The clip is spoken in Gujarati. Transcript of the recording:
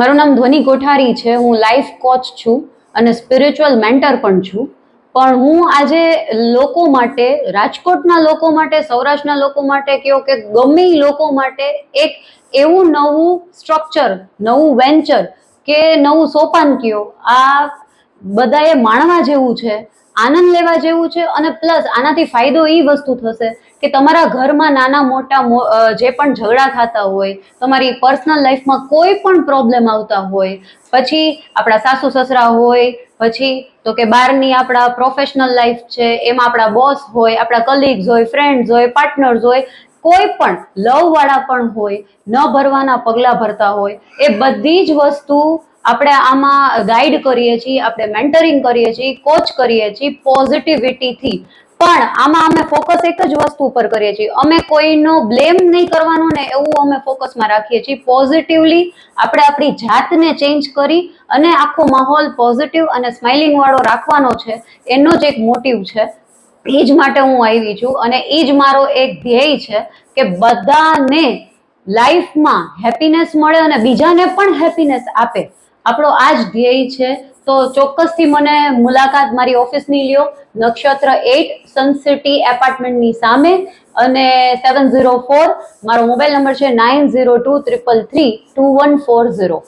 મારું નામ ધ્વનિ કોઠારી છે. હું લાઈફ કોચ છું અને સ્પિરિચ્યુઅલ મેન્ટર પણ છું. પણ હું આજે લોકો માટે, રાજકોટના લોકો માટે, સૌરાષ્ટ્રના લોકો માટે કહો કે ગમે લોકો માટે એક એવું નવું સ્ટ્રક્ચર નવું વેન્ચર કે નવું સોપાન કયો. આ બધાએ માણવા જેવું છે, આનંદ લેવા જેવું છે અને પ્લસ આનાથી ફાયદો એ વસ્તુ થશે કે તમારા ઘરમાં નાના મોટા જે પણ ઝઘડા થતા હોય, તમારી પર્સનલ લાઈફમાં કોઈ પણ પ્રોબ્લેમ આવતા હોય, પછી આપણા સાસુ સસરા હોય, પછી તો કે બહારની આપણા પ્રોફેશનલ લાઈફ છે, એમાં આપણા બોસ હોય, આપણા કલીગ્સ હોય, ફ્રેન્ડ્સ હોય, પાર્ટનર્સ હોય, કોઈ પણ લવવાળા પણ હોય, ન ભરવાના પગલાં ભરતા હોય, એ બધી જ વસ્તુ આપણે આમાં ગાઈડ કરીએ છીએ, આપણે મેન્ટરિંગ કરીએ છીએ, કોચ કરીએ છીએ પોઝિટિવિટીથી. પણ આમાં અમે ફોકસ એક જ વસ્તુ ઉપર કરીએ છીએ. અમે કોઈનો બ્લેમ નહીં કરવાનો ને એવું અમે ફોકસમાં રાખીએ છીએ. પોઝિટિવલી આપણે આપણી જાતને ચેન્જ કરી અને આખો માહોલ પોઝિટિવ અને સ્માઇલિંગ વાળો રાખવાનો છે. એનો જ એક મોટિવ છે. એ જ માટે હું આવી છું અને એ જ મારો એક ધ્યેય છે કે બધાને લાઈફમાં હેપીનેસ મળે અને બીજાને પણ હેપીનેસ આપે. આપણો આ જ ધ્યેય છે તો ચોક્કસથી મને મુલાકાત મારી ઓફિસની લ્યો. નક્ષત્ર એઇટ સનસિટી એપાર્ટમેન્ટની સામે. અને સેવન ઝીરો ફોર, મારો મોબાઈલ નંબર છે nine zero two triple three two one four zero.